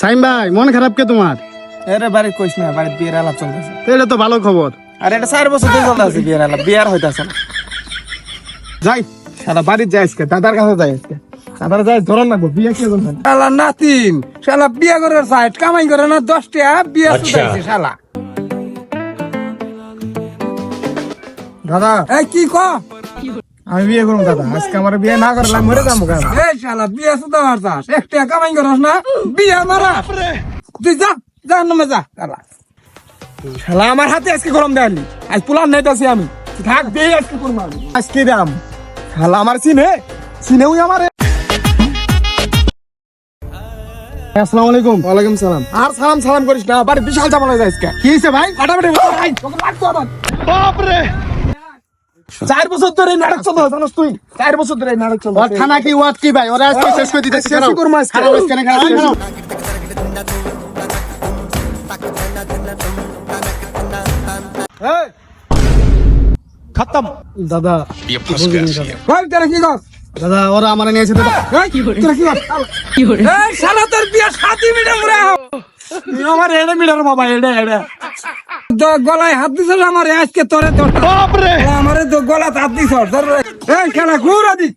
সাইম ভাই মন খারাপ কে তোমার? এরে বাড়ি কইস না বাড়ির বিয়ের আলাপ চলতেছে। তো এটা তো ভালো খবর। আর এটা চার বছর ধরে চলতেছে বিয়ের আলাপ বিয়ার হইতাছে না। যাই শালা বাড়ির যাই আজকে দাদার কাছে যাই আজকে। দাদার যাই ধরন না গো বিয়ে কে করবেন শালা নাতিন শালা বিয়া করে সাইড কামাই করে না দশ টাকা বিয়া শুধাইছে শালা। দাদা। এই কি ক আমি বিয়ে করুম দাদা। আজকে আমার বিয়ে না করলে আমি মরে যাব এই শালা বিয়া শুধা মারতাস এক কামাই করস না বিয়া মারা তুই যা যা নামে যা। শালা শালা আমার হাতে আজকে গরম দেয়নি আজ পুলার নেতাছি আমি। থাক দিয়ে আজকে আমি আজকে দাম শালা আমার চিনে? চিনে ওই আমার। আসসালামু আলাইকুম। ওয়ালাইকুম সালাম। আর সালাম সালাম করিস না বাড়ি বিশাল জামালা যায় আজকে কি হয়েছে ভাই? ফাটাফাটি ভাই, তোকে লাগতো আবার। চার বছর ধরে এই নাটক চলতে জানোস তুই? চার বছর ধরে নাটক চলতে ওর থানা কি ওয়াট কি ভাই? ওরা আজকে শেষ করে দিতেছে শেষ করব আজকে। খারাপ আজকে না খারাপ খারাপ। খতম। দাদা ভাই তোরা কি কর? দাদা ওরা আমার নিয়েছে দাদা এই, তোরা কি কর? এই শালা তোর বিয়া সাথী মিটে মরে আমার এড়ে মিটার বাবা এড়ে এড়ে। গলায় হাত দিছ আমার? আজকে তোরে তোর আমার গলাতে হাত দিছ রে। এই খেলা ঘুরা দি